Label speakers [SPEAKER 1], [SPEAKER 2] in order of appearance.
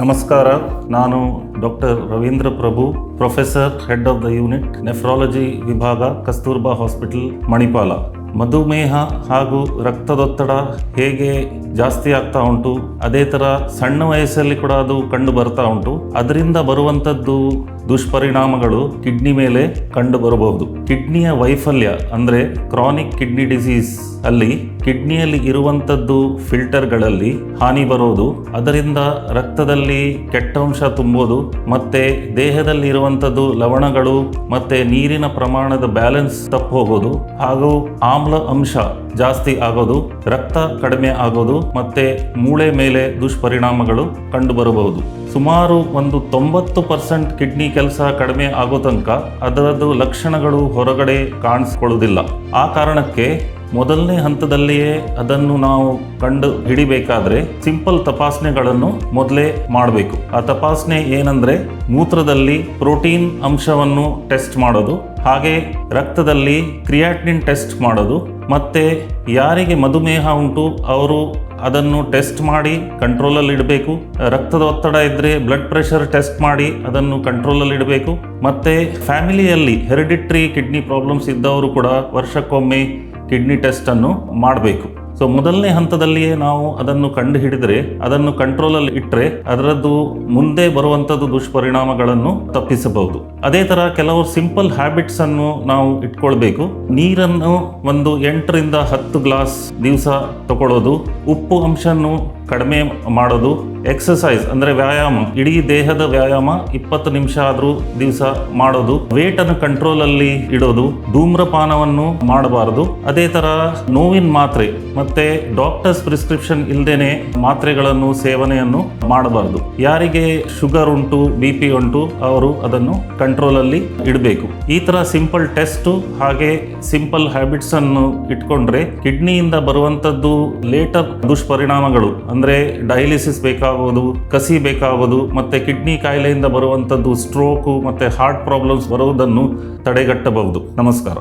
[SPEAKER 1] ನಮಸ್ಕಾರ, ನಾನು doctor Ravindra Prabhu professor head of the unit nephrology ವಿಭಾಗ ಕಸ್ತೂರ್ಬಾ ಹಾಸ್ಪಿಟಲ್ ಮಣಿಪಾಲ ಮಧುಮೇಹ ಹಾಗೂ ರಕ್ತದೊತ್ತಡ ಹೇಗೆ ಜಾಸ್ತಿ ಆಗ್ತಾ ಉಂಟು, ಅದೇ ಥರ ಸಣ್ಣ ವಯಸ್ಸಲ್ಲಿ ಕೂಡ ಅದು ಕಂಡು ಬರ್ತಾ ಉಂಟು. ಅದರಿಂದ ಬರುವಂಥದ್ದು ದುಷ್ಪರಿಣಾಮಗಳು ಕಿಡ್ನಿ ಮೇಲೆ ಕಂಡು ಬರಬಹುದು. ಕಿಡ್ನಿಯ ವೈಫಲ್ಯ ಅಂದರೆ ಕ್ರಾನಿಕ್ ಕಿಡ್ನಿ ಡಿಸೀಸ್ ಅಲ್ಲಿ ಕಿಡ್ನಿಯಲ್ಲಿ ಇರುವಂಥದ್ದು ಫಿಲ್ಟರ್ಗಳಲ್ಲಿ ಹಾನಿ ಬರೋದು, ಅದರಿಂದ ರಕ್ತದಲ್ಲಿ ಕೆಟ್ಟಂಶ ತುಂಬೋದು, ಮತ್ತೆ ದೇಹದಲ್ಲಿ ಇರುವಂಥದ್ದು ಲವಣಗಳು ಮತ್ತೆ ನೀರಿನ ಪ್ರಮಾಣದ ಬ್ಯಾಲೆನ್ಸ್ ತಪ್ಪು ಹೋಗೋದು, ಹಾಗೂ ಆಮ್ಲ ಅಂಶ ಜಾಸ್ತಿ ಆಗೋದು, ರಕ್ತ ಕಡಿಮೆ ಆಗೋದು ಮತ್ತೆ ಮೂಳೆ ಮೇಲೆ ದುಷ್ಪರಿಣಾಮಗಳು ಕಂಡುಬರಬಹುದು. ಸುಮಾರು ಒಂದು ತೊಂಬತ್ತು ಪರ್ಸೆಂಟ್ ಕಿಡ್ನಿ ಕೆಲಸ ಕಡಿಮೆ ಆಗೋ ತನಕ ಅದರದ್ದು ಲಕ್ಷಣಗಳು ಹೊರಗಡೆ ಕಾಣಿಸ್ಕೊಳ್ಳೋದಿಲ್ಲ ಆ ಕಾರಣಕ್ಕೆ ಮೊದಲನೇ ಹಂತದಲ್ಲಿಯೇ ಅದನ್ನು ನಾವು ಕಂಡು ಹಿಡಿಬೇಕಾದ್ರೆ ಸಿಂಪಲ್ ತಪಾಸಣೆಗಳನ್ನು ಮೊದಲೇ ಮಾಡಬೇಕು. ಆ ತಪಾಸಣೆ ಏನಂದ್ರೆ ಮೂತ್ರದಲ್ಲಿ ಪ್ರೋಟೀನ್ ಅಂಶವನ್ನು ಟೆಸ್ಟ್ ಮಾಡೋದು, ಹಾಗೆ ರಕ್ತದಲ್ಲಿ ಕ್ರಿಯಾಟಿನ್ ಟೆಸ್ಟ್ ಮಾಡೋದು, ಮತ್ತೆ ಯಾರಿಗೆ ಮಧುಮೇಹ ಉಂಟು ಅವರು ಅದನ್ನು ಟೆಸ್ಟ್ ಮಾಡಿ ಕಂಟ್ರೋಲಲ್ಲಿ ಇಡಬೇಕು. ರಕ್ತದ ಒತ್ತಡ ಇದ್ದರೆ ಬ್ಲಡ್ ಪ್ರೆಷರ್ ಟೆಸ್ಟ್ ಮಾಡಿ ಅದನ್ನು ಕಂಟ್ರೋಲಲ್ಲಿ ಇಡಬೇಕು. ಮತ್ತು ಫ್ಯಾಮಿಲಿಯಲ್ಲಿ ಹೆರಿಡಿಟ್ರಿ ಕಿಡ್ನಿ ಪ್ರಾಬ್ಲಮ್ಸ್ ಇದ್ದವರು ಕೂಡ ವರ್ಷಕ್ಕೊಮ್ಮೆ ಕಿಡ್ನಿ ಟೆಸ್ಟನ್ನು ಮಾಡಬೇಕು. ಸೊ ಮೊದಲನೇ ಹಂತದಲ್ಲಿಯೇ ನಾವು ಅದನ್ನು ಕಂಡು ಹಿಡಿದರೆ ಅದನ್ನು ಕಂಟ್ರೋಲಲ್ಲಿ ಇಟ್ಟರೆ ಅದರದ್ದು ಮುಂದೆ ಬರುವಂಥದ್ದು ದುಷ್ಪರಿಣಾಮಗಳನ್ನು ತಪ್ಪಿಸಬಹುದು. ಅದೇ ಥರ ಕೆಲವು ಸಿಂಪಲ್ ಹ್ಯಾಬಿಟ್ಸ್ ಅನ್ನು ನಾವು ಇಟ್ಕೊಳ್ಬೇಕು. ನೀರನ್ನು ಒಂದು ಎಂಟರಿಂದ ಹತ್ತು ಗ್ಲಾಸ್ ದಿವಸ ತಗೊಳ್ಳೋದು, ಉಪ್ಪು ಅಂಶನ್ನು ಕಡಿಮೆ ಮಾಡೋದು ಎಕ್ಸಸೈಸ್ ಅಂದರೆ ವ್ಯಾಯಾಮ. ಇಡೀ ದೇಹದ ವ್ಯಾಯಾಮ ಇಪ್ಪತ್ತು ನಿಮಿಷ ಆದರೂ ದಿವಸ ಮಾಡೋದು. ವೇಟ್ ಅನ್ನು ಕಂಟ್ರೋಲ್ ಅಲ್ಲಿ ಇಡೋದು. ಧೂಮ್ರಪಾನವನ್ನು ಮಾಡಬಾರದು. ಅದೇ ಥರ ನೋವಿನ ಮಾತ್ರೆ ಮತ್ತೆ ಡಾಕ್ಟರ್ಸ್ ಪ್ರಿಸ್ಕ್ರಿಪ್ಷನ್ ಇಲ್ಲದೇನೆ ಮಾತ್ರೆಗಳನ್ನು, ಸೇವನೆಯನ್ನು ಮಾಡಬಾರದು. ಯಾರಿಗೆ ಶುಗರ್ ಉಂಟು ಬಿ ಪಿ ಉಂಟು, ಅವರು ಅದನ್ನು ಕಂಟ್ರೋಲ್ ಅಲ್ಲಿ ಇಡಬೇಕು. ಈ ತರ ಸಿಂಪಲ್ ಟೆಸ್ಟ್ ಹಾಗೆ ಸಿಂಪಲ್ ಹ್ಯಾಬಿಟ್ಸ್ ಅನ್ನು ಇಟ್ಕೊಂಡ್ರೆ ಕಿಡ್ನಿಯಿಂದ ಬರುವಂತದ್ದು ಲೇಟರ್ ದುಷ್ಪರಿಣಾಮಗಳು ಅಂದ್ರೆ ಡಯಾಲಿಸಿಸ್ ಬೇಕಾಗೋದು ಕಸಿ ಬೇಕಾಗೋದು ಮತ್ತು ಕಿಡ್ನಿ ಕಾಯಿಲೆಯಿಂದ ಬರುವಂಥದ್ದು ಸ್ಟ್ರೋಕು ಮತ್ತು ಹಾರ್ಟ್ ಪ್ರಾಬ್ಲಮ್ಸ್ ಬರುವುದನ್ನು ತಡೆಗಟ್ಟಬಹುದು. ನಮಸ್ಕಾರ.